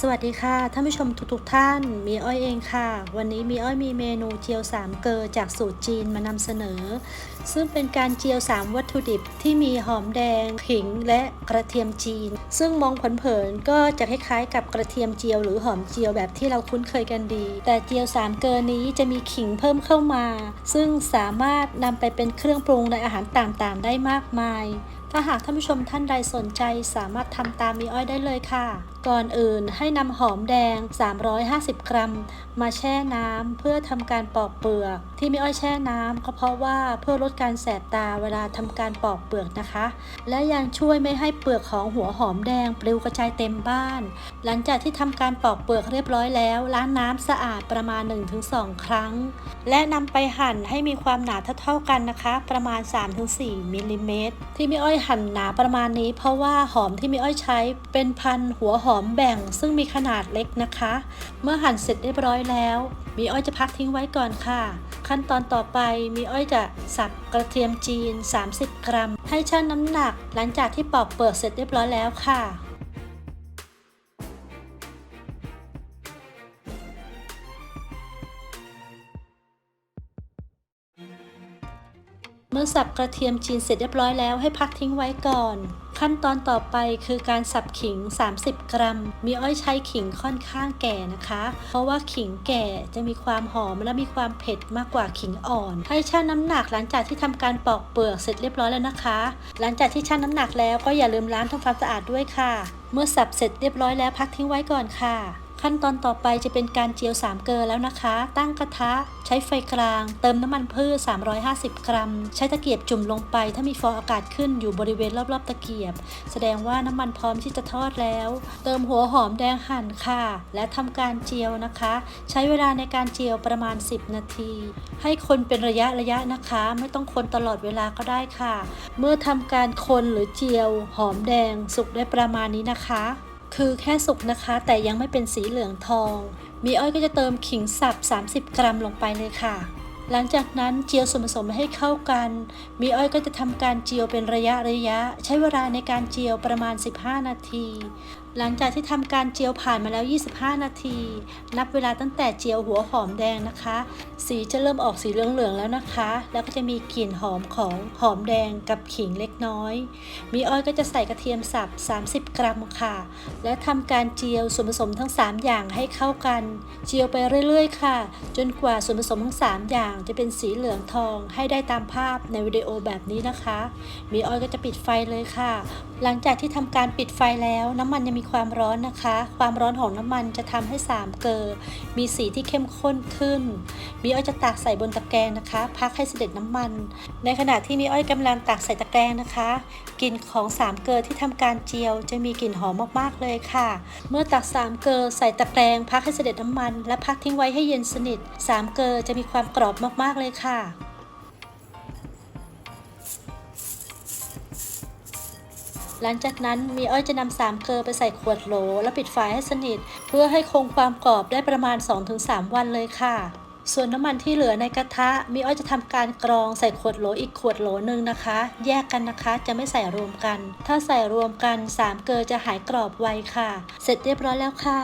สวัสดีค่ะท่านผู้ชมทุกๆท่าน มีอ้อยเองค่ะ วันนี้มีอ้อยมีเมนูเจียวสามเกลอจากสูตรจีนมานำเสนอ ซึ่งเป็นการเจียว3วัตถุดิบที่มีหอมแดงขิงและกระเทียมจีน ซึ่งมองเผินๆก็จะคล้ายๆกับกระเทียมเจียวหรือหอมเจียวแบบที่เราคุ้นเคยกันดี แต่เจียวสามเกลอนี้จะมีขิงเพิ่มเข้ามา ซึ่งสามารถนำไปเป็นเครื่องปรุงในอาหารต่างๆ ได้มากมายถ้าหากท่านผู้ชมท่านใดสนใจสามารถทำตามมีอ้อยได้เลยค่ะ ก่อนอื่นให้นำหอมแดง 350 กรัม มาแช่น้ำเพื่อทำการปอกเปลือก ที่มีอ้อยแช่น้ำก็เพราะว่าเพื่อลดการแสบตาเวลาทำการปอกเปลือกนะคะ และยังช่วยไม่ให้เปลือกของหัวหอมแดงปลิวกระจายเต็มบ้าน หลังจากที่ทำการปอกเปลือกเรียบร้อยแล้ว ล้างน้ำสะอาดประมาณ 1-2 ครั้ง และนำไปหั่นให้มีความหนาเท่าๆกันนะคะ ประมาณ 3-4มิลลิเมตรที่มีอ้อยหั่นหนาประมาณนี้ เพราะว่าหอมที่มีอ้อยใช้เป็นพันหัวหอมแบ่ง ซึ่งมีขนาดเล็กนะคะ เมื่อหั่นเสร็จเรียบร้อยแล้ว มีอ้อยจะพักทิ้งไว้ก่อนค่ะ ขั้นตอนต่อไปมีอ้อยจะสับกระเทียมจีน 30 กรัม ให้ชั่งน้ำหนัก หลังจากที่ปอกเปลือกเสร็จเรียบร้อยแล้วค่ะ มื่อสับกระเทียมจีนเสร็จเรียบร้อยแล้วให้พักทิ้งไว้ก่อน ขั้นตอนต่อไปคือการสับขิง 30 กรัม มีอ้อยใช้ขิงค่อนข้างแก่นะคะ เพราะว่าขิงแก่จะมีความหอมและมีความเผ็ดมากกว่าขิงอ่อน ให้ชั่งน้ำหนักหลังจากที่ทำการปอกเปลือกเสร็จเรียบร้อยแล้วนะคะ หลังจากที่ชั่งน้ำหนักแล้วก็อย่าลืมล้างทำความสะอาดด้วยค่ะ เมื่อสับเสร็จเรียบร้อยแล้วพักทิ้งไว้ก่อนค่ะ ขั้นตอนต่อไปจะเป็นการเจียวสามเกลือแล้วนะคะ ตั้งกระทะ ใช้ไฟกลาง เติมน้ำมันพืช 350 กรัม ใช้ตะเกียบจุ่มลงไป ถ้ามีฟองอากาศขึ้นอยู่บริเวณรอบๆ ตะเกียบ แสดงว่าน้ำมันพร้อมที่จะทอดแล้ว เติมหัวหอมแดงหั่นค่ะ และทำการเจียวนะคะ ใช้เวลาในการเจียวประมาณ 10 นาที ให้คนเป็นระยะระยะนะคะ ไม่ต้องคนตลอดเวลาก็ได้ค่ะ เมื่อทำการคนหรือเจียว หอมแดงสุกได้ประมาณนี้นะคะ คือแค่สุกนะคะ แต่ยังไม่เป็นสีเหลืองทอง มีอ้อยก็จะเติมขิงสับ 30 กรัมลงไปเลยค่ะ หลังจากนั้นเจียวส่วนผสมให้เข้ากัน มีอ้อยก็จะทำการเจียวเป็นระยะระยะ ใช้เวลาในการเจียวประมาณ 15 นาที หลังจากที่ทำการเจียวผ่านมาแล้ว 25 นาที นับเวลาตั้งแต่เจียวหัวหอมแดงนะคะ สีจะเริ่มออกสีเหลืองๆแล้วนะคะ แล้วก็จะมีกลิ่นหอมของหอมแดงกับขิงเล็กน้อย มีอ้อยก็จะใส่กระเทียมสับ 30 กรัมค่ะ และทำการเจียวส่วนผสมทั้ง 3 อย่างให้เข้ากัน เจียวไปเรื่อยๆ ค่ะ จนกว่าส่วนผสมทั้ง 3 อย่างจะเป็นสีเหลืองทองให้ได้ตามภาพในวิดีโอแบบนี้นะคะ มีอ้อยก็จะปิดไฟเลยค่ะ หลังจากที่ทำการปิดไฟแล้วน้ำมันยังมีความร้อนนะคะ ความร้อนของน้ำมันจะทำให้สามเกลอมีสีที่เข้มข้นขึ้น มีอ้อยจะตักใส่บนตะแกรงนะคะ พักให้เสด็จน้ำมัน ในขณะที่มีอ้อยกำลังตักใส่ตะแกรงนะคะกลิ่นของสามเกลอที่ทำการเจียว จะมีกลิ่นหอมมากๆเลยค่ะ เมื่อตักสามเกลอใส่ตะแกรงพักให้เสด็จน้ำมัน และพักทิ้งไว้ให้เย็นสนิทสามเกลอจะมีความกรอบมากๆเลยค่ะ หลังจากนั้นมีอ้อยจะนำสามเกลือไปใส่ขวดโหล แล้วปิดฝาให้สนิท เพื่อให้คงความกรอบได้ประมาณ 2-3 วันเลยค่ะ ส่วนน้ำมันที่เหลือในกระทะ มีอ้อยจะทำการกรองใส่ขวดโหลอีกขวดโหลหนึ่งนะคะ แยกกันนะคะ จะไม่ใส่รวมกัน ถ้าใส่รวมกันสามเกลือจะหายกรอบไวค่ะ เสร็จเรียบร้อยแล้วค่ะ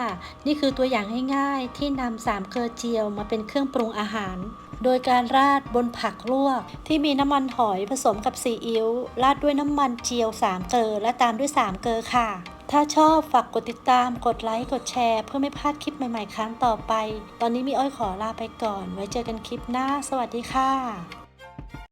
นี่คือตัวอย่างง่ายๆ ที่นำสามเกลือเจียวมาเป็นเครื่องปรุงอาหาร โดยการราดบนผักลวก ที่มีน้ำมันหอยผสมกับซีอิ๊วราดด้วยน้ำมันเจียว 3 เกลอและตามด้วย 3 เกลอค่ะ ถ้าชอบฝากกดติดตามกดไลค์กดแชร์ เพื่อไม่พลาดคลิปใหม่ๆ ครั้งต่อไป ตอนนี้มีอ้อยขอลาไปก่อน ไว้เจอกันคลิปหน้า สวัสดีค่ะ